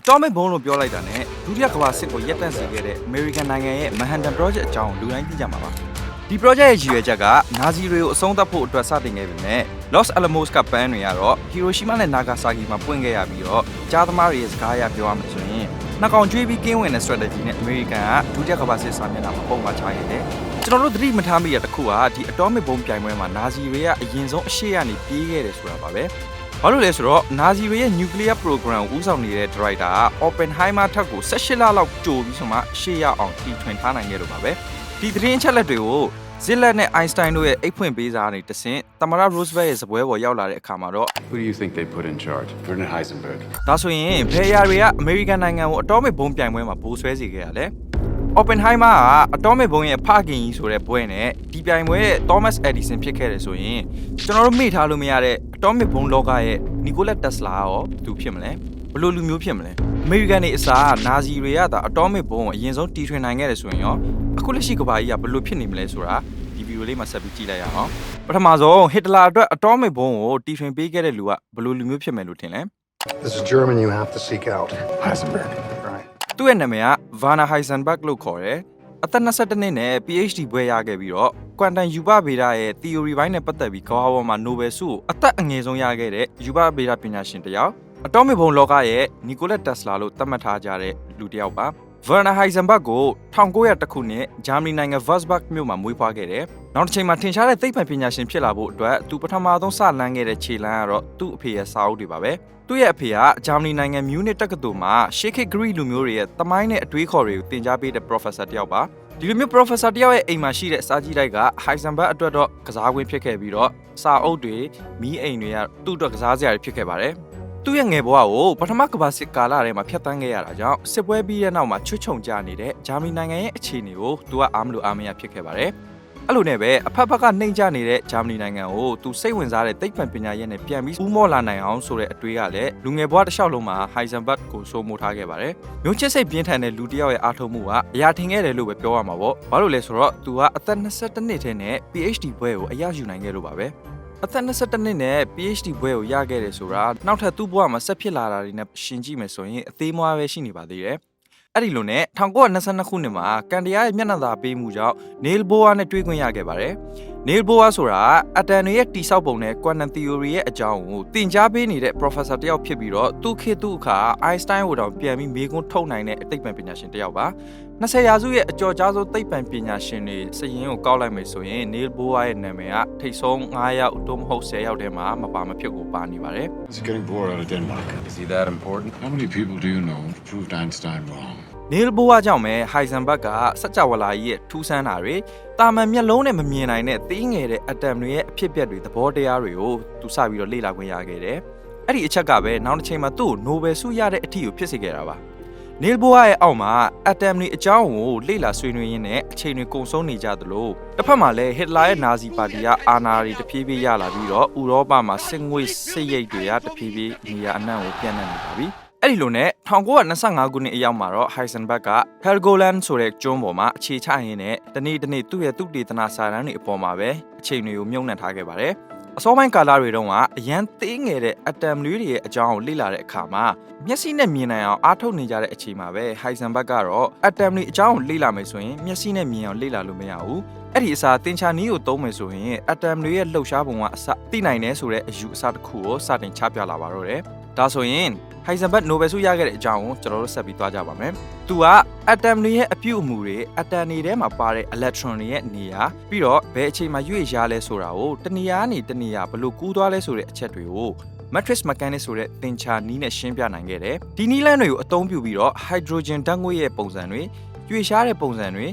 Atomic Bomb လို့ပြောလိုက်တာနဲ့ဒုတိယကမ္ဘာစစ်ကိုရပ်တန့်စေခဲ့တဲ့ American နိုင်ငံရဲ့ Manhattan Project အကြောင်းလူတိုင်းသိကြမှာပါဒီ project ရဲ့ရည်ရွယ်ချက်ကနာဇီတွေကိုအဆုံးသတ်ဖို့အတွက်စတင်ခဲ့ပေမဲ့ Los Alamos ကပန်းတွေကတော့ Hiroshima နဲ့ Nagasaki မှာပွင့်ခဲ့ရပြီးတော့ကြားသမားတွေရဲ့စကားအရပြောရမယ်ဆိုရင်နှကောင်ကျွေးပြီးကင်းဝင်တဲ့ strategy နဲ့ American ကဒုတိယကမ္ဘာစစ်စာမျက်နှာမှာပုံမှန်ချခဲ့တယ်ကျွန်တော်တို့သတိမထားမိရတဲ့တစ်ခုကဒီ Atomic Bomb ပြိုင်ပွဲမှာနာဇီတွေကအရင်ဆုံးအရှိကနေပြေးခဲ့တယ်ဆိုတာပါပဲ ဘာလို့လဲဆိုတော့နာဇီတွေရဲ့ nuclear program ကိုဦးဆောင်နေတဲ့ director က Oppenheimer ထက်ကို18လလောက်ကြိုပြီးဆိုမှရှေ့ရအောင်တီထွင်ထားနိုင်ခဲ့လို့ပါပဲဒီသတင်းအချက်လက်တွေကိုဇစ်လက်နဲ့ Einstein တို့ရဲ့အိတ်ဖွင့်ပေးစာကနေတဆင့်သမရ Roosevelt ရဲ့စပွဲပေါ်ရောက်လာတဲ့အခါမှာတော့ Who do you think they put in charge? Werner Heisenberg. ဒါဆိုရင်ဘယ်အရာတွေကအမေရိကန်နိုင်ငံကိုအတောမစ်ဘုံပြိုင်ပွဲမှာဘိုးဆွဲစေခဲ့ရလဲ Oppenheimer ကအတောမစ်ဘုံရဲ့ဖခင်ကြီးဆိုတဲ့ဘွဲနဲ့ဒီပြိုင်ပွဲရဲ့ Thomas Edison ဖြစ်ခဲ့တယ်ဆိုရင်ကျွန်တော်တို့မေ့ထားလို့မရတဲ့အတောမစ်ဘုံလောကရဲ့ Nikola Tesla ရောဘယ်သူဖြစ်မလဲဘယ်လိုလူမျိုးဖြစ်မလဲအမေရိကန်တွေအစားနာဇီတွေကသာအတောမစ်ဘုံကိုအရင်ဆုံးတီထွင်နိုင်ခဲ့တယ်ဆိုရင်ရောအခုလက်ရှိကမ္ဘာကြီးကဘယ်လိုဖြစ်နေမလဲဆိုတာဒီဗီဒီယိုလေးမှာဆက်ပြီးကြည့်လိုက်ရအောင်ပထမဆုံးဟစ်တလာအတွက်အတောမစ်ဘုံကိုတီထွင်ပေးခဲ့တဲ့လူကဘယ်လိုလူမျိုးဖြစ်မယ်လို့ထင်လဲ This is German you have to seek out. Heisenberg. Right. သူ့ရဲ့နာမည်က Werner Heisenberg လို့ခေါ်တယ်။အသက်22နှစ်နဲ့ PhD ဘွဲ့ရခဲ့ပြီးတော့ quantum ယူပဗေဒရဲ့ theory ဘိုင်းနဲ့ပတ်သက်ပြီးကမ္ဘာပေါ်မှာ Nobel ဆုကိုအသက်အငယ်ဆုံးရခဲ့တဲ့ယူပဗေဒပညာရှင်တစ်ယောက်။ atomic bomb လောကရဲ့ Nikola Tesla လို့သတ်မှတ်ထားကြတဲ့လူတစ်ယောက်ပါ။ Werner Heisenberg ကို1900ခုနှစ်ဂျာမနီနိုင်ငံ Würzburg မြို့မှာမွေးဖွားခဲ့တယ်။နောက်တစ်ချိန်မှာထင်ရှားတဲ့သိပ္ပံပညာရှင်ဖြစ်လာဖို့အတွက်သူပထမဆုံးစလန်းခဲ့တဲ့ခြေလမ်းကတော့သူ့အဖေရဲ့စာအုပ်တွေပါပဲ။သူ့ရဲ့အဖေကဂျာမနီနိုင်ငံမြူးနစ်တက္ကသိုလ်မှာရှေးခေတ်ဂရိလူမျိုးတွေရဲ့တမိုင်းနဲ့အတွေးခေါ်တွေကိုသင်ကြားပေးတဲ့ professor တစ်ယောက်ပါ။ဒီလိုမျိုး professor တစ်ယောက်ရဲ့အိမ်မှာရှိတဲ့စာကြည့်တိုက်က Heisenberg အတွက်တော့ကစားကွင်းဖြစ်ခဲ့ပြီးတော့စာအုပ်တွေမီးအိမ်တွေကသူ့အတွက်ကစားစရာတွေဖြစ်ခဲ့ပါတယ်။ သူ့ရဲ့ငယ်ဘဝကိုပထမကမ္ဘာစစ်ကာလထဲမှာဖြတ်သန်းခဲ့ရတာကြောင့်စစ်ပွဲပြီးတဲ့နောက်မှာချွတ်ချုံကျနေတဲ့ဂျာမနီနိုင်ငံရဲ့အခြေအနေကိုသူကအားမလို့အားမရဖြစ်ခဲ့ပါတယ်။အဲ့လိုနဲ့ပဲအဖက်ဖက်ကနှိမ့်ကျနေတဲ့ဂျာမနီနိုင်ငံကိုသူစိတ်ဝင်စားတဲ့သိပ္ပံပညာရပ်နဲ့ပြန်ပြီးဦးမော့လာနိုင်အောင်ဆိုတဲ့အတွေးကလည်းလူငယ်ဘဝတစ်လျှောက်လုံးမှာ Heisenberg ကိုစိုးမိုးထားခဲ့ပါတယ်။မျိုးချစ်စိတ်ပြင်းထန်တဲ့လူတစ်ယောက်ရဲ့အားထုတ်မှုကအရာထင်ခဲ့တယ်လို့ပဲပြောရမှာပေါ့။ဘာလို့လဲဆိုတော့သူကအသက်22နှစ်ထဲနဲ့ PhD ဘွဲကိုအရယူနိုင်ခဲ့လို့ပါပဲ။ အသက်22နှစ်နဲ့ PhD ဘွဲကိုရခဲ့တယ်ဆိုတာနောက်ထပ်သူ့ဘဝမှာဆက်ဖြစ်လာတာတွေနဲ့ရှင်ကြည့်မယ်ဆိုရင်အသေးမွားပဲရှိနေပါသေးတယ်။အဲ့ဒီလိုနဲ့1922ခုနှစ်မှာကန်တရားရဲ့မျက်နှာသာပေးမှုကြောင့် Neil Bohr နဲ့တွေ့ခွင့်ရခဲ့ပါတယ်။ Neil Bohr ဆိုတာအတန်တွေရဲ့တိဆောက်ပုံနဲ့ quantum theory ရဲ့အကြောင်းကိုသင်ကြားပေးနေတဲ့ professor တယောက်ဖြစ်ပြီးတော့သူခေတ်သူ့အခါ Einstein ကိုတောင်ပြန်ပြီးမေးခွန်းထုတ်နိုင်တဲ့အသိပ္ပံပညာရှင်တယောက်ပါ။20ရာစုရဲ့အကျော်ကြားဆုံးသိပ္ပံပညာရှင်တွေစရင်ကိုကောက်လိုက်မယ်ဆိုရင် Neil Bohr ရဲ့နာမည်ကထိတ်ဆုံး9ယောက်သို့မဟုတ်10ယောက်ထဲမှာမပါမဖြစ်ကိုပါနေပါတယ် He's getting bored out of Denmark. Is he that important? How many people do you know who proved Einstein wrong? ။ Neil Bohr ကြောင့်ပဲ Heisenberg ကစัจ java လာကြီးရဲ့ထူးဆန်းတာတွေတာမန်မျက်လုံးနဲ့မမြင်နိုင်တဲ့သေးငယ်တဲ့ atom တွေရဲ့အဖြစ်အပျက်တွေသဘောတရားတွေကိုသူစပြီးတော့လေ့လာခွင့်ရခဲ့တယ်။အဲ့ဒီအချက်ကပဲနောက်တစ်ချိန်မှာသူ့ကို Nobel ဆုရတဲ့အထီကိုဖြစ်စေခဲ့တာပါ။ Neil Bohr ရဲ့အောက်မှာ atom တွေအကြောင်းကိုလေ့လာဆွေးနွေးရင်းနဲ့အချိန်တွေကုန်ဆုံးနေကြသလိုတစ်ဖက်မှာလည်း Hitler ရဲ့နာဇီပါတီကအာဏာတွေတဖြည်းဖြည်းရလာပြီးတော့ဥရောပမှာစစ်ငွေ့စစ်ရိတ်တွေကတဖြည်းဖြည်းနေရာအနှံ့ကိုပြန့်နှံ့နေပါပြီ။ အဲ့ဒီလိုနဲ့1925ခုနှစ်အရောက်မှာတော့ Heisenberg က Helgoland ဆိုတဲ့ကျွန်းပေါ်မှာအခြေချရင်းနဲ့တနေ့တနေ့သူ့ရဲ့သူတေသနာစာတမ်းတွေအပေါ်မှာပဲအချိန်တွေကိုမြုံနှံထားခဲ့ပါတယ်။အစောပိုင်းကာလတွေတုန်းကအရန်သေးငယ်တဲ့ atom လေးတွေရဲ့အကြောင်းကိုလေ့လာတဲ့အခါမှာမျက်စိနဲ့မြင်နိုင်အောင်အားထုတ်နေကြတဲ့အချိန်မှာပဲ Heisenberg ကတော့ atom တွေအကြောင်းကိုလေ့လာမယ်ဆိုရင်မျက်စိနဲ့မြင်အောင်လေ့လာလို့မရဘူး။အဲ့ဒီအစားသင်္ချာနီးကိုသုံးမယ်ဆိုရင် atom တွေရဲ့လှုပ်ရှားပုံကအစသိနိုင်တယ်ဆိုတဲ့အယူအဆတစ်ခုကိုစတင်ချပြလာပါတော့တယ်။ ဒါဆိုရင် Heisenberg Nobel ဆုရခဲ့တဲ့အကြောင်းကိုကျွန်တော်တို့ဆက်ပြီးသွားကြပါမယ်။သူက atom တွေရဲ့အပြုအမူတွေ atom တွေထဲမှာပါတဲ့ electron တွေရဲ့နေရာပြီးတော့ဘယ်အချိန်မှာရွေ့ရလဲဆိုတာကိုတနေရာကနေတနေရာဘယ်လိုကူးသွားလဲဆိုတဲ့အချက်တွေကို matrix mechanics ဆိုတဲ့သင်္ချာနီးနဲ့ရှင်းပြနိုင်ခဲ့တယ်။ဒီနီးလန်းတွေကိုအသုံးပြုပြီးတော့ hydrogen ဓာတ်ငွေ့ရဲ့ပုံစံတွေရွေ့ရှားတဲ့ပုံစံတွေ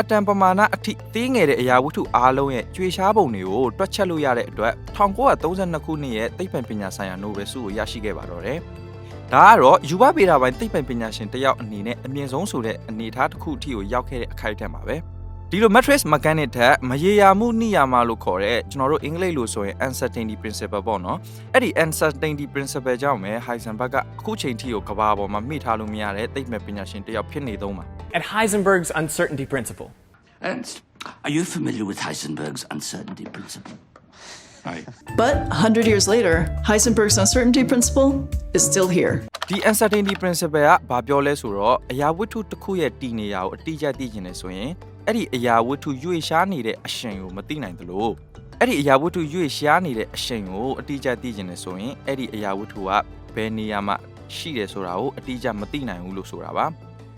အတန်ပမာဏအထိသေးငယ်တဲ့အရာဝတ္ထုအားလုံးရဲ့ကျွေရှားပုံတွေကိုတွက်ချက်လို့ရတဲ့အတွက်1932ခုနှစ်ရဲ့သိပ္ပံပညာဆိုင်ရာနိုဘယ်ဆုကိုရရှိခဲ့ပါတော့တယ်။ဒါကတော့ယူဘဗေဒပိုင်းသိပ္ပံပညာရှင်တစ်ယောက်အနေနဲ့အမြင့်ဆုံးဆိုတဲ့အနေအထားတစ်ခုအထိကိုရောက်ခဲ့တဲ့အခိုက်အတန့်ပါပဲ။ ဒီလို matrix mechanics ထက်မရေရာမှုနိယာမလို့ခေါ်တဲ့ကျွန်တော်တို့အင်္ဂလိပ်လိုဆိုရင် uncertainty principle ပေါ့နော်။အဲ့ဒီ uncertainty principle ကြောင့်ပဲ Heisenberg ကအခုချိန်ထိကိုကမ္ဘာပေါ်မှာမိထားလို့မရတဲ့သိပ္ပံပညာရှင်တစ်ယောက်ဖြစ်နေသုံးပါ at Heisenberg's uncertainty principle. Ernst, are you familiar with Heisenberg's uncertainty principle? I But 100 years later, Heisenberg's uncertainty principle is still here. ဒီ uncertainty principle ကဘာပြောလဲဆိုတော့အရာဝတ္ထုတစ်ခုရဲ့တည်နေရာကိုအတိအကျသိကျင်နေဆိုရင်အဲ့ဒီအရာဝတ္ထုရွေ့ရှားနေတဲ့အရှင်ကိုမသိနိုင်သလိုအဲ့ဒီအရာဝတ္ထုရွေ့ရှားနေတဲ့အရှင်ကိုအတိအကျသိကျင်နေဆိုရင်အဲ့ဒီအရာဝတ္ထုကဘယ်နေရာမှာရှိတယ်ဆိုတာကိုအတိအကျမသိနိုင်ဘူးလို့ဆိုတာပါ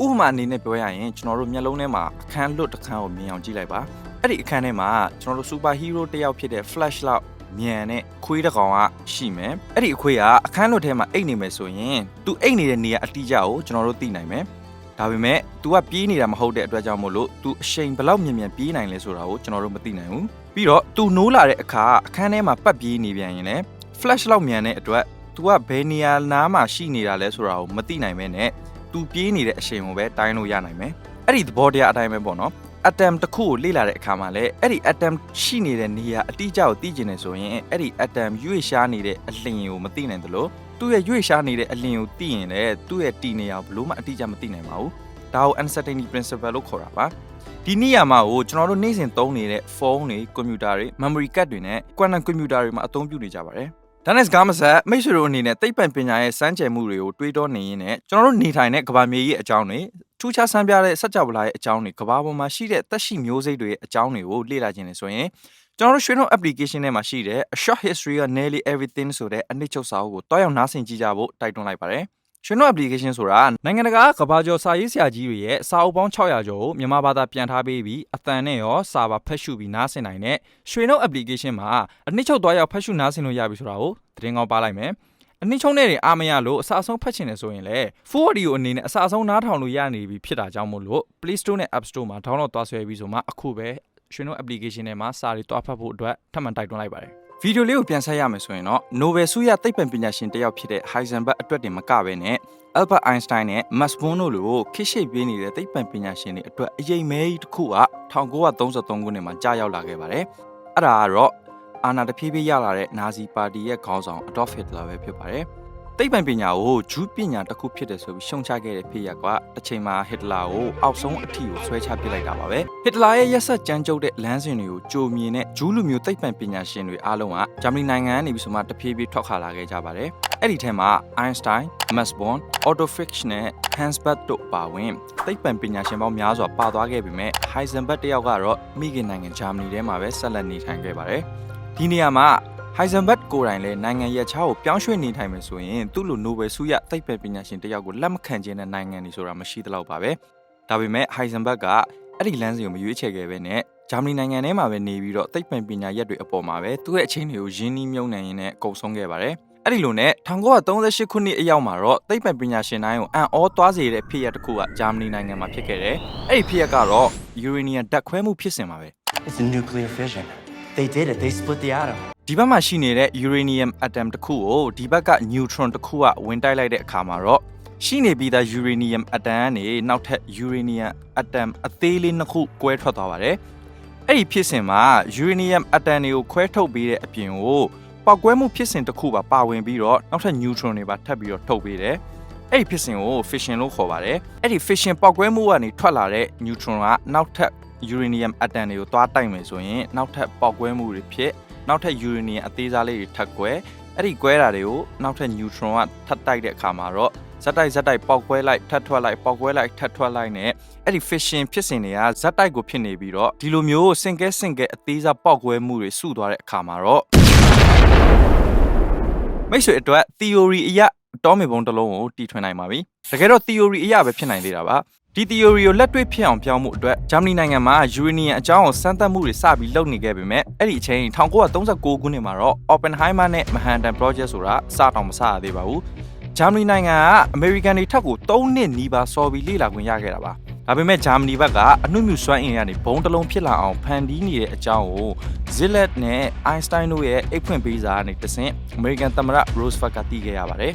ဥပမာအနေနဲ့ပြောရရင်ကျွန်တော်တို့မျက်လုံးထဲမှာအခန်းလွတ်တစ်ခန်းကိုမြင်အောင်ကြည့်လိုက်ပါအဲ့ဒီအခန်းထဲမှာကျွန်တော်တို့ super hero တစ်ယောက်ဖြစ်တဲ့ flash လောက် မြန်တဲ့ခွေးတစ်ကောင်ကရှိမယ်အဲ့ဒီအခွေးကအခန်းလွတ်ထဲမှာအိတ်နေမယ်ဆိုရင် तू အိတ်နေတဲ့နေရာအတိအကျကိုကျွန်တော်တို့သိနိုင်မယ်ဒါပေမဲ့ तू ကပြေးနေတာမဟုတ်တဲ့အတွက်ကြောင့်မို့လို့ तू အချိန်ဘယ်လောက်မြန်မြန်ပြေးနိုင်လဲဆိုတာကိုကျွန်တော်တို့မသိနိုင်ဘူးပြီးတော့ तू နိုးလာတဲ့အခါအခန်းထဲမှာပတ်ပြေးနေပြန်ရင်လည်း flash လောက်မြန်တဲ့အတွက် तू ကဘယ်နေရာနားမှာရှိနေတာလဲဆိုတာကိုမသိနိုင်မဲနဲ့ तू ပြေးနေတဲ့အချိန်ကိုပဲတိုင်းလို့ရနိုင်မယ်အဲ့ဒီသဘောတရားအတိုင်းပဲပေါ့နော် atom တစ်ခုကိုလေ့လာတဲ့အခါမှာလည်းအဲ့ဒီ atom ရှိနေတဲ့နေရာအတိအကျကိုသိကျင်နေဆိုရင်အဲ့ဒီ atom ရွေ့ရှားနေတဲ့အလျင်ကိုမသိနိုင်သလိုသူ့ရဲ့ရွေ့ရှားနေတဲ့အလျင်ကိုသိရင်လည်းသူ့ရဲ့တည်နေရာကိုဘလို့မှအတိအကျမသိနိုင်ပါဘူးဒါကို uncertainty principle လို့ခေါ်တာပါဒီနေရာမှာကိုကျွန်တော်တို့နေ့စဉ်သုံးနေတဲ့ဖုန်းတွေကွန်ပျူတာတွေ memory card တွေနဲ့ quantum computer တွေမှာအသုံးပြုနေကြပါတယ်ဒါနဲ့စကားမဆက်မိတ်ဆွေတို့အနေနဲ့သိပ္ပံပညာရဲ့စမ်းကြယ်မှုတွေကိုတွေးတောနေရင်းနဲ့ကျွန်တော်တို့နေထိုင်တဲ့ကမ္ဘာမြေကြီးရဲ့အကြောင်းတွေ ထူးခြားဆန်းပြတဲ့စัจ java လာရဲ့အကြောင်းတွေကမ္ဘာပေါ်မှာရှိတဲ့သက်ရှိမျိုးစိတ်တွေရဲ့အကြောင်းတွေကိုလေ့လာခြင်းနေဆိုရင်ကျွန်တော်တို့ရွှေနှုတ် application ထဲမှာရှိတဲ့ A Short History of Nearly Everything ဆိုတဲ့အနှစ်ချုပ်စာအုပ်ကိုတွားရောက်နားဆင်ကြည့်ကြဖို့တိုက်တွန်းလိုက်ပါတယ်ရွှေနှုတ် application ဆိုတာနိုင်ငံတကာကဘာကျော်စာရေးဆရာကြီးတွေရဲ့စာအုပ်ပေါင်း600ကျော်ကိုမြန်မာဘာသာပြန်ထားပေးပြီးအတန်နဲ့ရောစာပါဖတ်ရှုပြီးနားဆင်နိုင်တဲ့ရွှေနှုတ် application မှာအနှစ်ချုပ်တွားရောက်ဖတ်ရှုနားဆင်လို့ရပြီဆိုတာကိုသတင်းကောင်းပါလိုက်မယ် အနှစ်ချုံနဲ့တွေအာမရလို့အစအဆုံးဖတ်ချင်တယ်ဆိုရင်လည်း full audio အနေနဲ့အစအဆုံးနားထောင်လို့ရနေပြီဖြစ်တာကြောင့်မို့လို့ Play Store နဲ့ App Store မှာ download သွားဆွဲပြီးဆိုမှအခုပဲရွှေနှုတ် application ထဲမှာစာတွေတွားဖတ်ဖို့အတွက်ထပ်မံတိုက်တွန်းလိုက်ပါတယ်ဗီဒီယိုလေးကိုပြန်ဆက်ရမယ်ဆိုရင်တော့ Nobel ဆုရသိပ္ပံပညာရှင်တစ်ယောက်ဖြစ်တဲ့ Heisenberg အတွက်တင်မကပဲနဲ့ Albert Einstein နဲ့ Max Born တို့လိုခိရှိတ်ပေးနေတဲ့သိပ္ပံပညာရှင်တွေအတွက်အရေးမဲကြီးတစ်ခုက1933ခုနှစ်မှာကြာရောက်လာခဲ့ပါတယ်အဲ့ဒါကတော့ အာဏာတဖြည်းဖြည်းရလာတဲ့နာဇီပါတီရဲ့ခေါင်းဆောင် Adolf Hitler ပဲဖြစ်ပါတယ်သိပ္ပံပညာကိုဂျူးပညာတစ်ခုဖြစ်တယ်ဆိုပြီးရှုံချခဲ့တဲ့ဖြစ်ရပ်ကတစ်ချိန်မှာဟစ်တလာကိုအောက်ဆုံးအထီကိုဆွဲချပစ်လိုက်တာပါပဲဟစ်တလာရဲ့ရက်ဆက်ကြမ်းကြုတ်တဲ့လမ်းစဉ်တွေကိုကြိုမြင်တဲ့ဂျူးလူမျိုးသိပ္ပံပညာရှင်တွေအားလုံးကဂျာမနီနိုင်ငံကနေပြီးဆိုမှတဖြည်းဖြည်းထွက်ခါလာခဲ့ကြပါတယ်အဲ့ဒီထဲမှာ Einstein, Max Born, Otto Frisch နဲ့ Hans Bethe တို့ပါဝင်သိပ္ပံပညာရှင်ပေါင်းများစွာပါသွားခဲ့ပေမဲ့ Heisenberg တယောက်ကတော့မိခင်နိုင်ငံဂျာမနီထဲမှာပဲဆက်လက်နေထိုင်ခဲ့ပါတယ် ဒီနေရာမှာ Heisenberg ကိုယ်တိုင်လည်းနိုင်ငံရဲ့ခြားကိုပြောင်းရွှေ့နေထိုင်မယ်ဆိုရင်သူ့လို Nobel ဆုရသိပ္ပံပညာရှင်တစ်ယောက်ကိုလက်မခံခြင်းတဲ့နိုင်ငံတွေဆိုတာမရှိသလောက်ပါပဲဒါပေမဲ့ Heisenberg ကအဲ့ဒီလမ်းစဉ်ကိုမရွေးချယ်ခဲ့ပဲနဲ့ဂျာမနီနိုင်ငံထဲမှာပဲနေပြီးတော့သိပ္ပံပညာရက်တွေအပေါ်မှာပဲသူ့ရဲ့အချင်းတွေကိုရင်းနှီးမြှုပ်နှံရင်းနဲ့ကုံဆုံးခဲ့ပါတယ်အဲ့ဒီလိုနဲ့1938ခုနှစ်အရောက်မှာတော့သိပ္ပံပညာရှင်တိုင်းကိုအံ့ဩသွားစေတဲ့ဖြစ်ရပ်တစ်ခုကဂျာမနီနိုင်ငံမှာဖြစ်ခဲ့တယ်။အဲ့ဒီဖြစ်ရပ်ကတော့ uranium ဓာတ်ခွဲမှုဖြစ်စဉ်ပါပဲ It's a nuclear fission. They did it. They split the atom. ဒီဘက်မှာရှိနေတဲ့ uranium atom တစ်ခုကိုဒီဘက်က neutron တစ်ခုကဝင်တိုက်လိုက်တဲ့အခါမှာတော့ရှိနေပြီးသား uranium atom ကနေနောက်ထပ် uranium atom အသေးလေးနှစ်ခုကွဲထွက်သွားပါတယ်။အဲ့ဒီဖြစ်စဉ်မှာ uranium atom တွေကိုခွဲထုတ်ပြီးတဲ့အပြင်ကိုပောက်ကွဲမှုဖြစ်စဉ်တစ်ခုပါပါဝင်ပြီးတော့နောက်ထပ် neutron တွေပါထပ်ပြီးတော့ထုတ်ပေးတယ်။အဲ့ဒီဖြစ်စဉ်ကို fission လို့ခေါ်ပါတယ်။အဲ့ဒီ fission ပောက်ကွဲမှုကနေထွက်လာတဲ့ neutron ကနောက်ထပ် uranium atom တွေကိုသွားတိုက်မယ်ဆိုရင်နောက်ထပ်ပောက်ကွဲမှုတွေဖြစ်နောက်ထပ် uranium အသေးစားလေးတွေထပ်ကွဲအဲ့ဒီကွဲတာတွေကိုနောက်ထပ် neutron ကထပ်တိုက်တဲ့အခါမှာတော့ဇက်တိုက်ဇက်တိုက်ပေါက်ကွဲလိုက်ထပ်ထွက်လိုက်ပေါက်ကွဲလိုက်ထပ်ထွက်လိုက်နဲ့အဲ့ဒီ fission ဖြစ်စဉ်တွေကဇက်တိုက်ကိုဖြစ်နေပြီးတော့ဒီလိုမျိုးစင်ကဲစင်ကဲအသေးစားပေါက်ကွဲမှုတွေစုသွားတဲ့အခါမှာတော့မိတ်ဆွေအတွက် theory အရတောမေပုံတစ်လုံးကိုတီထွင်နိုင်ပါပြီတကယ်တော့ theory အရပဲဖြစ်နိုင်သေးတာပါ ဒီ theory ကိုလက်တွေ့ဖြစ်အောင်ပြောင်းမှုအတွက်ဂျာမနီနိုင်ငံမှာ uranium အကြောင်းကိုစမ်းသပ်မှုတွေစပြီးလုပ်နေခဲ့ပေမဲ့အဲ့ဒီအချိန်1939ခုနှစ်မှာတော့ Oppenheimer နဲ့ Manhattan Project ဆိုတာစတောင်မစရသေးပါဘူးဂျာမနီနိုင်ငံကအမေရိကန်တွေထက်ကို3နှစ်နီးပါးစော်ပြီးလေ့လာခွင့်ရခဲ့တာပါဒါပေမဲ့ဂျာမနီဘက်ကအနှုတ်မြူစွမ်းအင်ကနေဘုံတစ်လုံးဖြစ်လာအောင်ဖန်တီးနေတဲ့အကြောင်းကို Zillet နဲ့ Einstein တို့ရဲ့အိတ်ဖွင့်ပေးစာကနေတဆင့်အမေရိကန်သမ္မတ Roosevelt ကသိခဲ့ရပါတယ်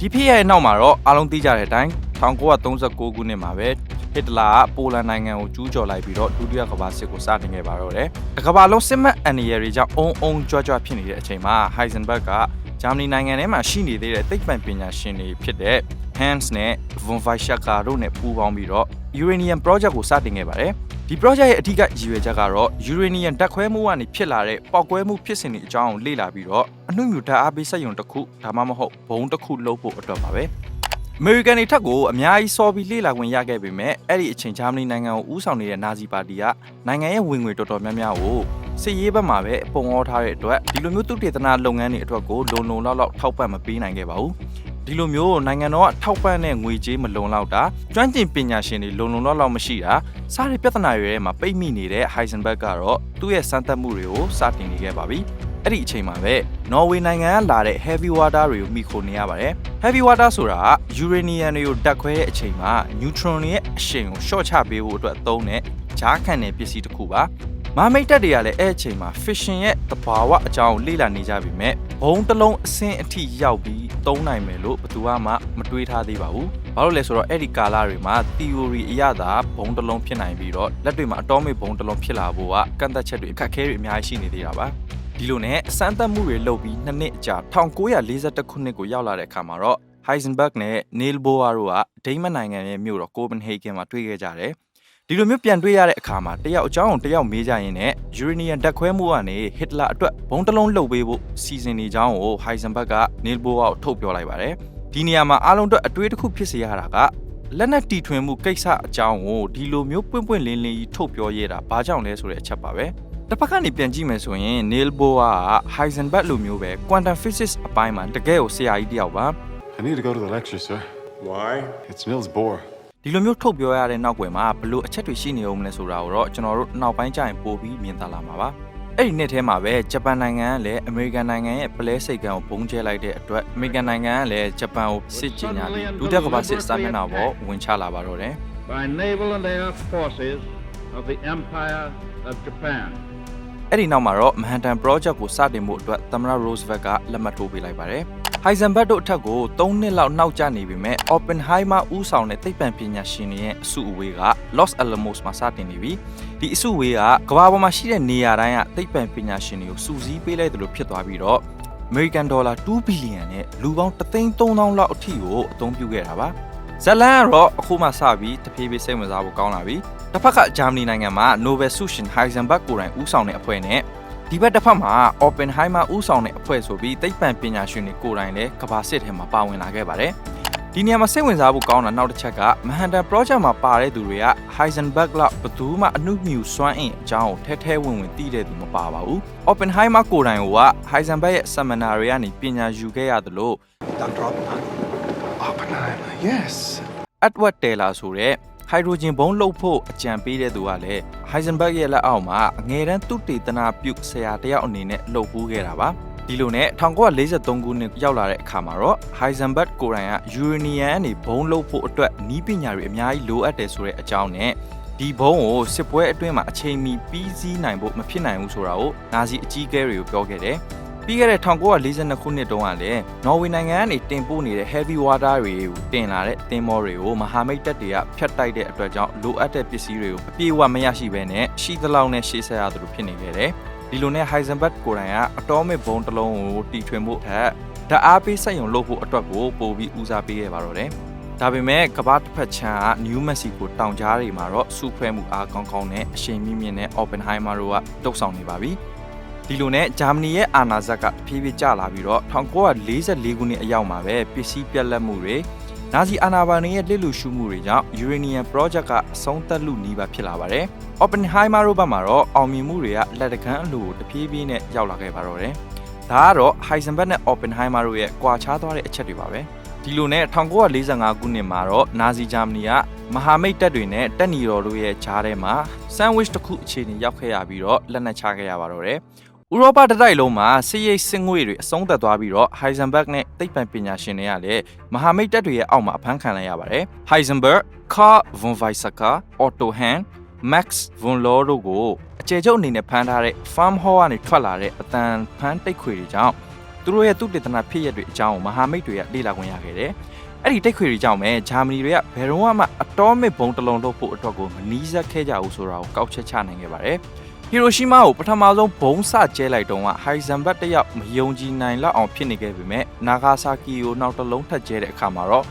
ဒီဖြစ်ရဲ့နောက်မှာတော့အားလုံးသိကြတဲ့အတိုင်း1939ခုနှစ်မှာပဲဟစ်တလာကပိုလန်နိုင်ငံကိုကျူးကျော်လိုက်ပြီးတော့ဒုတိယကမ္ဘာစစ်ကိုစတင်ခဲ့ပါတော့တယ်။ကမ္ဘာလုံးစစ်မှတ်အန်ရီယာတွေကြောင့်အုံအုံကြွကြွဖြစ်နေတဲ့အချိန်မှာ Heisenberg ကဂျာမနီနိုင်ငံထဲမှာရှိနေသေးတဲ့သိပ္ပံပညာရှင်တွေဖြစ်တဲ့ Hans နဲ့ von Weizsäcker တို့နဲ့ပူးပေါင်းပြီးတော့ Uranium Project ကိုစတင်ခဲ့ပါတယ်။ ဒီ project ရဲ့အဓိကရည်ရွယ်ချက်ကတော့ uranium ဓာတ်ခွဲမှုကနေဖြစ်လာတဲ့ပေါက်ကွဲမှုဖြစ်စဉ်တွေအကြောင်းကိုလေ့လာပြီးတော့အနှုတ်မြူဓာတ်အားပေးစက်ရုံတစ်ခုဒါမှမဟုတ်ဘုံတစ်ခုလုပ်ဖို့အတွက်ပါပဲအမေရိကန်တွေထက်ကိုအများကြီးစော်ပြီးလေ့လာခွင့်ရခဲ့ပေမဲ့အဲ့ဒီအချိန်ဂျာမနီနိုင်ငံကိုဦးဆောင်နေတဲ့နာဇီပါတီကနိုင်ငံရဲ့ဝင်ငွေတော်တော်များများကိုစစ်ရေးဘက်မှာပဲပုံဩထားတဲ့အတွက်ဒီလိုမျိုးသုတေသနလုပ်ငန်းတွေအတွက်ကိုလုံလုံလောက်လောက်ထောက်ပံ့မပေးနိုင်ခဲ့ပါဘူး ဒီလိုမျိုးနိုင်ငံတော်ကထောက်ပံ့တဲ့ငွေကြေးမလုံလောက်တာကျွမ်းကျင်ပညာရှင်တွေလုံလုံလောက်လောက်မရှိတာစားတဲ့ပြဿနာတွေထဲမှာပိတ်မိနေတဲ့ Heisenberg ကတော့သူ့ရဲ့စမ်းသပ်မှုတွေကိုစတင်နေခဲ့ပါပြီအဲ့ဒီအချိန်မှာပဲနော်ဝေနိုင်ငံကလာတဲ့ heavy water တွေကိုမိခိုနေရပါတယ် heavy water ဆိုတာက uranium တွေကိုဓာတ်ခွဲတဲ့အချိန်မှာ neutron တွေရဲ့အရှိန်ကို short ချပေးဖို့အတွက်သုံးတဲ့ဂျားခံတဲ့ပစ္စည်းတစ်ခုပါ မမိတ်တက်တွေကလည်းအဲ့အချိန်မှာ fission ရဲ့တဘာဝအကြောင်းကိုလေ့လာနေကြပြီမဲ့ဘုံတစ်လုံးအဆင့်အထိရောက်ပြီးသုံးနိုင်မယ်လို့ဘယ်သူမှမတွေးထားသေးပါဘူး။ဘာလို့လဲဆိုတော့အဲ့ဒီကာလတွေမှာ theory အရသာဘုံတစ်လုံးဖြစ်နိုင်ပြီးတော့လက်တွေမှာ atomic ဘုံတစ်လုံးဖြစ်လာဖို့ကကန့်သက်ချက်တွေအခက်အခဲတွေအများကြီးရှိနေသေးတာပါ။ဒီလိုနဲ့စမ်းသပ်မှုတွေလုပ်ပြီးနှစ်နှစ်အကြာ1941ခုနှစ်ကိုရောက်လာတဲ့အခါမှာတော့ Heisenberg နဲ့ Neil Bohr တို့ကဒိန်းမတ်နိုင်ငံရဲ့မြို့တော် Copenhagen မှာတွေ့ခဲ့ကြတယ်။ ဒီလိုမျိုးပြန်တွေ့ရတဲ့အခါမှာတယောက်အကြောင်းကိုတယောက်မေးကြရင်လည်း uranium ဓာတ်ခွဲမှုကနေ Hitler အတွက်ဘုံတစ်လုံးလှုပ်ပေးဖို့စီစဉ်နေကြောင်းကို Heisenberg က Neil Bohr ကိုထုတ်ပြောလိုက်ပါတယ်။ဒီနေရာမှာအားလုံးအတွက်အတွေးတစ်ခုဖြစ်စေရတာကလက်နက်တီထွင်မှုကိစ္စအကြောင်းကိုဒီလိုမျိုးပွင့်ပွင့်လင်းလင်းကြီးထုတ်ပြောရတာဘာကြောင့်လဲဆိုတဲ့အချက်ပါပဲ။တစ်ဖက်ကနေပြန်ကြည့်မယ်ဆိုရင် Neil Bohr က Heisenberg လိုမျိုးပဲ quantum physics အပိုင်းမှာတကယ်ကိုဆရာကြီးတစ်ယောက်ပါ I need to go to the lecture, sir. Why? It's Niels Bohr. ဒီလိုမျိုးထုတ်ပြောရတဲ့နောက်ွယ်မှာဘလို့အချက်တွေရှိနေအောင်မလဲဆိုတာကိုတော့ကျွန်တော်တို့နောက်ပိုင်းကျရင်ပို့ပြီးမြင်သာလာမှာပါအဲ့ဒီနှစ်ထဲမှာပဲဂျပန်နိုင်ငံကလည်းအမေရိကန်နိုင်ငံရဲ့ပလဲစိတ်ကံကိုပုံကျဲလိုက်တဲ့အတွက်အမေရိကန်နိုင်ငံကလည်းဂျပန်ကိုစစ်ကြညာပြီးဒုတိယကမ္ဘာစစ်စာမျက်နှာပေါ်ဝင်ချလာပါတော့တယ် by naval and air forces of the Empire of Japan. အဲ့ဒီနောက်မှာတော့ Manhattan Project ကိုစတင်ဖို့အတွက်သမ္မတ Roosevelt ကလက်မှတ်ထိုးပေးလိုက်ပါတယ် Heisenberg တို့အထက်ကို3နှစ်လောက်နောက်ကျနေပြီမဲ့ Oppenheimer ဦးဆောင်တဲ့သိပ္ပံပညာရှင်တွေရဲ့အစုအဝေးက Los Alamos မှာစတင်နေပြီဒီအစုအဝေးကကမ္ဘာပေါ်မှာရှိတဲ့နေရာတိုင်းကသိပ္ပံပညာရှင်တွေကိုစုစည်းပေးလိုက်တယ်လို့ဖြစ်သွားပြီးတော့ American Dollar 2 billion နဲ့လူပေါင်း33000လောက်အထိကိုအသုံးပြုခဲ့တာပါဇလန်ကတော့အခုမှစပြီးတဖြည်းဖြည်းစိတ်ဝင်စားဖို့ကောင်းလာပြီတစ်ဖက်ကဂျာမနီနိုင်ငံမှာ Nobel ဆုရှင် Heisenberg ကိုယ်တိုင်ဦးဆောင်တဲ့အဖွဲ့နဲ့ ဒီဘက်တစ်ဖက်မှာ Oppenheimer ဦးဆောင်တဲ့အဖွဲ့ဆိုပြီးသိပ္ပံပညာရှင်တွေကိုယ်တိုင်လည်းကမ္ဘာစစ်ထဲမှာပါဝင်လာခဲ့ပါတယ်ဒီနေရာမှာစိတ်ဝင်စားဖို့ကောင်းတာနောက်တစ်ချက်က Manhattan Project မှာပါတဲ့သူတွေက Heisenberg လောက်ဘယ်သူမှအမှုမြူစွမ်းအင်အကြောင်းကိုထဲထဲဝင်ဝင်သိတဲ့သူမပါပါဘူး Oppenheimer ကိုယ်တိုင်က Heisenberg ရဲ့ seminar တွေကနေပညာယူခဲ့ရသလို Dr. Oppenheimer. Oppenheimer, yes. Edward Teller ဆိုတဲ့ ဟိုက်ဒရိုဂျင်ဘုံးလှုပ်ဖို့အကြံပေးတဲ့သူကလည်း Heisenberg ရဲ့လက်အောက်မှာအငယ်တန်းသူတေသနာပြုဆရာတယောက်အနေနဲ့လှုပ်ဖူးခဲ့တာပါဒီလိုနဲ့1943ခုနှစ်ရောက်လာတဲ့အခါမှာတော့ Heisenberg ကိုယ်တိုင်က uranium ကနေဘုံးလှုပ်ဖို့အတွက်နီးပညာတွေအများကြီးလိုအပ်တယ်ဆိုတဲ့အကြောင်းနဲ့ဒီဘုံကိုစစ်ပွဲအတွင်းမှာအချိန်မီပြီးစီးနိုင်ဖို့မဖြစ်နိုင်ဘူးဆိုတာကိုနာဇီအကြီးအကဲတွေကိုပြောခဲ့တယ် ပြီးခဲ့တဲ့1942ခုနှစ်တုန်းကလည်းနော်ဝေနိုင်ငံကနေတင်ပို့နေတဲ့ heavy water တွေကိုတင်လာတဲ့သင်္ဘောတွေကိုမဟာမိတ်တပ်တွေကဖျက်တိုက်တဲ့အတွက်ကြောင့်လိုအပ်တဲ့ပစ္စည်းတွေကိုအပြည့်အဝမရရှိဘဲနဲ့ရှိသလောက်နဲ့ရှေ့ဆက်ရသလိုဖြစ်နေခဲ့တယ်။ဒီလိုနဲ့ Heisenberg ကိုယ်တိုင်ကအတောမစ်ဘုံတစ်လုံးကိုတီထွင်ဖို့ထက်ဓာတ်အားပေးစက်ရုံလုပ်ဖို့အတွက်ကိုပို့ပြီးဦးစားပေးခဲ့ပါတော့တယ်။ဒါပေမဲ့ကမ္ဘာတစ်ဖက်ခြမ်းက New Mexico တောင်ကြားတွေမှာတော့စူဖွဲမှုအားကောင်းကောင်းနဲ့အရှိန်မြင့်မြင့်နဲ့ Oppenheimer တို့ကတုတ်ဆောင်နေပါပြီ။ ဒီလိုနဲ့ဂျာမနီရဲ့အာဏာဇက်ကတဖြည်းဖြည်းကျလာပြီးတော့1944ခုနှစ်အရောက်မှာပဲပစ္စည်းပြက်လက်မှုတွေနာဇီအာဏာပိုင်တွေရဲ့လစ်လူရှုမှုတွေကြောင့် Uranium Project ကအဆုံးသက်လူနီးပါးဖြစ်လာပါတယ်။ Oppenheimer တို့ဘက်မှာတော့အောင်မြင်မှုတွေကလက်တကမ်းအလိုတဖြည်းဖြည်းနဲ့ရောက်လာခဲ့ပါတော့တယ်။ဒါကတော့ Heisenberg နဲ့ Oppenheimer တို့ရဲ့ကွာခြားသွားတဲ့အချက်တွေပါပဲ။ဒီလိုနဲ့1945ခုနှစ်မှာတော့နာဇီဂျာမနီကမဟာမိတ်တပ်တွေနဲ့တပ်နီတော်တို့ရဲ့ဂျားထဲမှာ sandwich တစ်ခုအခြေအနေရောက်ခဲ့ရပြီးတော့လက်နက်ချခဲ့ရပါတော့တယ်။ ဥရောပတစ်တိုက်လုံးမှာစစ်ရေးစစ်ငွေတွေအဆုံးသက်သွားပြီးတော့ Heisenberg နဲ့သိပ္ပံပညာရှင်တွေကလည်းမဟာမိတ်တပ်တွေရဲ့အောက်မှာအဖမ်းခံလိုက်ရပါတယ်။ Heisenberg, Carl von Weizsäcker, Otto Hahn, Max von Laue တို့ကိုအကျယ်ချုပ်အနေနဲ့ဖမ်းထားတဲ့ Farm Hall ကနေထွက်လာတဲ့အတန်ဖမ်းတိတ်ခွေတွေကြောင့်သူတို့ရဲ့သူတေသနာဖြစ်ရက်တွေအကြောင်းကိုမဟာမိတ်တွေကလေ့လာခွင့်ရခဲ့တယ်။အဲ့ဒီတိတ်ခွေတွေကြောင့်ပဲဂျာမနီတွေကဘယ်တော့မှအတော်မစ်ဘုံတစ်လုံးလုပ်ဖို့အတွက်ကိုမနီးစပ်ခဲ့ကြဘူးဆိုတာကိုကောက်ချက်ချနိုင်ခဲ့ပါတယ်။ဟီ ရိုရှီမာကိုပထမဆုံးဘုံစကျဲလိုက်တုန်းကဟိုင်ဇန်ဘတ်တယောက်မယုံကြည်နိုင်လောက်အောင်ဖြစ်နေခဲ့ပေမဲ့နာဂါဆာကီကိုနောက်တစ်လုံးထပ်ကျဲတဲ့အခါမှာတော့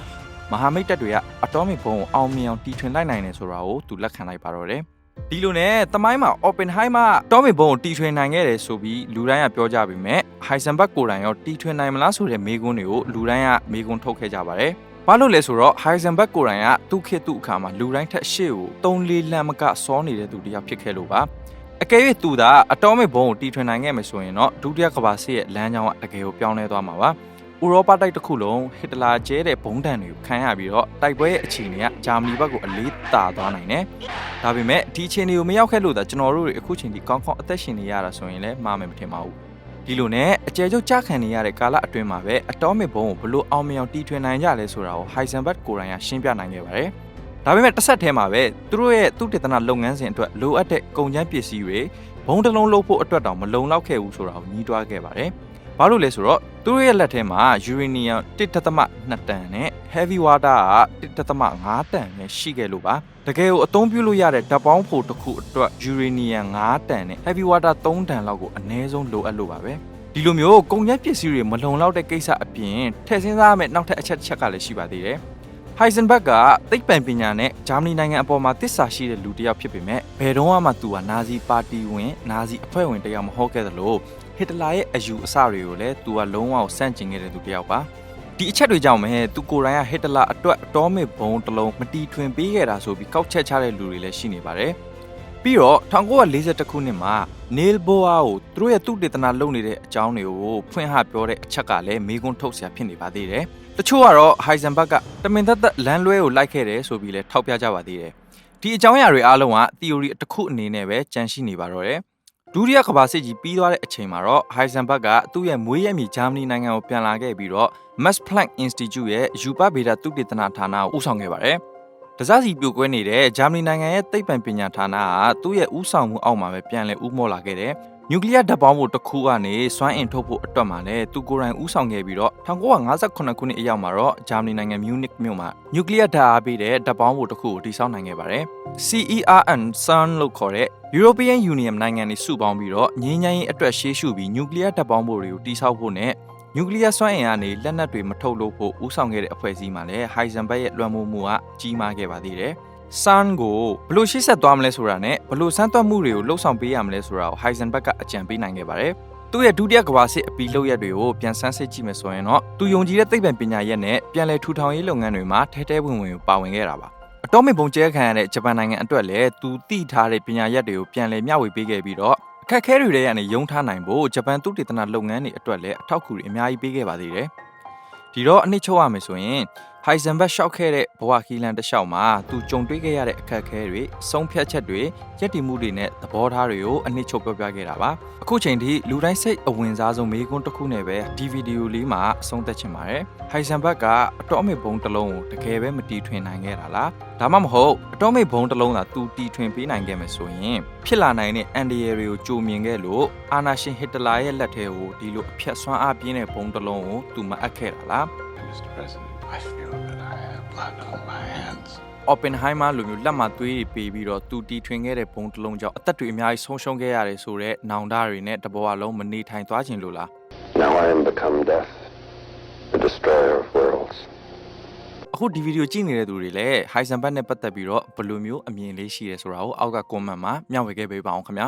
မဟာမိတ်တပ်တွေကအတော်မစ်ဘုံကိုအောင်မြင်အောင်တီထွင်လိုက်နိုင်တယ်ဆိုတာကိုသူလက်ခံလိုက်ပါတော့တယ်။ဒီလိုနဲ့တမိုင်းမှာ Oppenheimer တော်မင်ဘုံကိုတီထွင်နိုင်ခဲ့တယ်ဆိုပြီးလူတိုင်းကပြောကြပေမဲ့ Heisenberg ကိုယ်တိုင်ရောတီထွင်နိုင်မလားဆိုတဲ့မေးခွန်းတွေကိုလူတိုင်းကမေးခွန်းထုတ်ခဲ့ကြပါတယ်။ဘာလို့လဲဆိုတော့ Heisenberg ကိုယ်တိုင်ကသူ့ခေတ်သူ့အခါမှာလူတိုင်းထက်ရှေ့ကို3 4လမ်းမကစောနေတဲ့သူတစ်ယောက်ဖြစ်ခဲ့လို့ပါ အကယ်၍သူသာအတော်မစ်ဘုံကိုတီထွင်နိုင်ခဲ့မယ်ဆိုရင်တော့ဒုတိယကမ္ဘာစစ်ရဲ့လမ်းကြောင်းကတကယ်ကိုပြောင်းလဲသွားမှာပါဥရောပတိုက်တစ်ခုလုံးဟစ်တလာကျဲတဲ့ဘုံတန်တွေကိုခံရပြီးတော့တိုက်ပွဲရဲ့အခြေအနေကဂျာမနီဘက်ကိုအလေးတာသွားနိုင်တယ်။ဒါပေမဲ့ဒီအခြေအနေကိုမရောက်ခဲ့လို့သာကျွန်တော်တို့တွေအခုချိန်ထိကောင်းကောင်းအသက်ရှင်နေရတာဆိုရင်လည်းမှားမယ်မထင်ပါဘူး။ဒီလိုနဲ့အကျယ်ချုပ်ကြခံနေရတဲ့ကာလအတွင်းမှာပဲအတော်မစ်ဘုံကိုဘလို့အောင်မြင်အောင်တီထွင်နိုင်ကြလဲဆိုတာကို Heisenberg ကိုယ်တိုင်ကရှင်းပြနိုင်ခဲ့ပါတယ်။ ဒါပေမဲ့တစ်ဆက်တည်းမှာပဲသူတို့ရဲ့သူတေသနလုပ်ငန်းစဉ်အတွက်လိုအပ်တဲ့ကုန်ကျန်းပစ္စည်းတွေဘုံတစ်လုံးလုံးဖို့အတွက်တောင်မလုံလောက်ခဲ့ဘူးဆိုတာကိုညှိတွားခဲ့ပါတယ်။ဘာလို့လဲဆိုတော့သူတို့ရဲ့လက်ထဲမှာ uranium 1.2တန်နဲ့ heavy water က1.5တန်ပဲရှိခဲ့လို့ပါတကယ်ကိုအသုံးပြုလို့ရတဲ့ဓာတ်ပေါင်းဖို့တစ်ခုအတွက် uranium 5တန်နဲ့ heavy water 3တန်လောက်ကိုအနည်းဆုံးလိုအပ်လို့ပါပဲဒီလိုမျိုးကုန်ကျန်းပစ္စည်းတွေမလုံလောက်တဲ့ကိစ္စအပြင်ထည့်စင်းစားရမယ့်နောက်ထပ်အချက်တစ်ချက်ကလည်းရှိပါသေးတယ် Heisenberg ကသိပ္ပံပညာနဲ့ဂျာမနီနိုင်ငံအပေါ်မှာတစ္ဆာရှိတဲ့လူတစ်ယောက်ဖြစ်ပေမဲ့ဘယ်တော့မှသူကနာဇီပါတီဝင်နာဇီအဖွဲ့ဝင်တစ်ယောက်မဟုတ်ခဲ့သလိုဟစ်တလာရဲ့အယူအဆတွေကိုလည်းသူကလုံးဝစန့်ကျင်ခဲ့တဲ့သူတစ်ယောက်ပါဒီအချက်တွေကြောင့်ပဲသူကိုယ်တိုင်ကဟစ်တလာအတွက်အတော်မစ်ဘုံတစ်လုံးမတီထွင်ပေးခဲ့တာဆိုပြီးကောက်ချက်ချတဲ့လူတွေလည်းရှိနေပါတယ် ပြီးတော့1942ခုနှစ်မှာ Neil Bohr ကိုသူတို့ရဲ့သူတေသနာလုပ်နေတဲ့အကြောင်းတွေကိုဖွင့်ဟပြောတဲ့အချက်ကလည်းမေးခွန်းထုတ်စရာဖြစ်နေပါသေးတယ်။တချို့ကတော့ Heisenberg ကတမင်သက်သက်လမ်းလွဲကိုလိုက်ခဲ့တယ်ဆိုပြီးလည်းထောက်ပြကြပါသေးတယ်။ဒီအကြောင်းအရာတွေအားလုံးက theory တစ်ခုအနေနဲ့ပဲကြန့်ရှိနေပါတော့တယ်။ဒုတိယကမ္ဘာစစ်ကြီးပြီးသွားတဲ့အချိန်မှာတော့ Heisenberg ကသူ့ရဲ့မွေးရမြေဂျာမနီနိုင်ငံကိုပြန်လာခဲ့ပြီးတော့ Max Planck Institute ရဲ့ယူပဗေဒသုတေသနဌာနကိုဦးဆောင်ခဲ့ပါတယ်။ တစားစီပြိုကွဲနေတဲ့ဂျာမနီနိုင်ငံရဲ့သိပ္ပံပညာဌာနကသူ့ရဲ့ဦးဆောင်မှုအောက်မှာပဲပြန်လည်ဦးမော့လာခဲ့တယ်။နျူကလ িয়ার ဓာတ်ပေါင်းဖို့တစ်ခုကနေစွမ်းအင်ထုတ်ဖို့အတွက်မှာလည်းသူကိုယ်တိုင်ဦးဆောင်ခဲ့ပြီးတော့1958ခုနှစ်အရောက်မှာတော့ဂျာမနီနိုင်ငံမြူနစ်မြို့မှာနျူကလ িয়ার ဓာတ်အားပေးတဲ့ဓာတ်ပေါင်းဖို့တစ်ခုကိုတည်ဆောက်နိုင်ခဲ့ပါတယ်။ CERN CERN လို့ခေါ်တဲ့ European Union နိုင်ငံတွေစုပေါင်းပြီးတော့ငြိမ်းချမ်းရေးအတွက်ရှေးရှုပြီးနျူကလ িয়ার ဓာတ်ပေါင်းဖို့တွေကိုတည်ဆောက်ဖို့နဲ့ နျူကလ িয়ার စွမ်းအင်ကနေလက်နက်တွေမထုတ်လို့ဖို့ဦးဆောင်ခဲ့တဲ့အဖွဲ့အစည်းမှာလည်း Heisenberg ရဲ့လွှမ်းမိုးမှုကကြီးမားခဲ့ပါသေးတယ်။ sun ကိုဘယ်လို့ရှေ့ဆက်သွားမလဲဆိုတာနဲ့ဘယ်လို့စမ်းသပ်မှုတွေကိုလှုပ်ဆောင်ပေးရမလဲဆိုတာကို Heisenberg ကအကြံပေးနိုင်ခဲ့ပါတယ်။သူ့ရဲ့ဒုတိယကမ္ဘာစစ်အပီလုပ်ရက်တွေကိုပြန်ဆန်းစစ်ကြည့်မယ်ဆိုရင်တော့သူယုံကြည်တဲ့သိပ္ပံပညာရက်နဲ့ပြန်လည်ထူထောင်ရေးလုပ်ငန်းတွေမှာထဲထဲဝင်ဝင်ပါဝင်ခဲ့တာပါ။အတော်မစ်ပုံကျဲခံရတဲ့ဂျပန်နိုင်ငံအတွက်လည်းသူတည်ထားတဲ့ပညာရက်တွေကိုပြန်လည်မျှဝေပေးခဲ့ပြီးတော့ အခက်အခဲတွေထဲကနေယုံထားနိုင်ဖို့ဂျပန်သုတေသနလုပ်ငန်းတွေအတွက်လည်းအထောက်အကူတွေအများကြီးပေးခဲ့ပါသေးတယ်။ဒီတော့အနှစ်ချုပ်ရမယ်ဆိုရင် Heisenberg ရှောက်ခဲ့တဲ့ဘဝခီးလန်တစ်လျှောက်မှာသူကြုံတွေ့ခဲ့ရတဲ့အခက်အခဲတွေဆုံးဖြတ်ချက်တွေရည်တည်မှုတွေနဲ့သဘောထားတွေကိုအနှစ်ချုပ်ပြောပြခဲ့တာပါအခုချိန်ထိလူတိုင်းစိတ်အဝင်စားဆုံးမေးခွန်းတစ်ခုနဲ့ပဲဒီဗီဒီယိုလေးမှာအဆုံးသတ်ချင်ပါတယ် Heisenberg ကအတော်အမေဘုံတစ်လုံးကိုတကယ်ပဲမတီထွင်နိုင်ခဲ့တာလားဒါမှမဟုတ်အတော်အမေဘုံတစ်လုံးသာသူတီထွင်ပေးနိုင်ခဲ့မယ်ဆိုရင်ဖြစ်လာနိုင်တဲ့အန်ဒီယယ်တွေကိုကြိုမြင်ခဲ့လို့အာနာရှင်ဟစ်တလာရဲ့လက်ထဲကိုဒီလိုအဖြတ်ဆွမ်းအားပြင်းတဲ့ဘုံတစ်လုံးကိုသူမအပ်ခဲ့တာလား Mr. President, I feel that I have blood on my hands. Oppenheimer လိုမျိုးလက်မှာသွေးတွေပေးပြီးတော့သူတီထွင်ခဲ့တဲ့ဘုံတစ်လုံးကြောင့်အသက်တွေအများကြီးဆုံးရှုံးခဲ့ရတယ်ဆိုတော့နောင်တတွေနဲ့တဘောအလုံးမနေထိုင်သွားခြင်းလို့လား Now I am become death, the destroyer of worlds. အခုဒီဗီဒီယိုကြည့်နေတဲ့သူတွေလည်း Heisenberg နဲ့ပတ်သက်ပြီးတော့ဘယ်လိုမျိုးအမြင်လေးရှိရဲဆိုတာကိုအောက်က comment မှာမျှဝေခဲ့ပေးပါအောင်ခင်ဗျာ